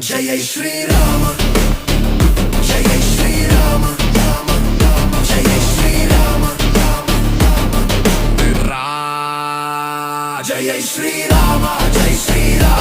Jaya Srirama Jaya Srirama Rama Rama Jaya Srirama Rama Rama Jaya Srirama Jaya Srirama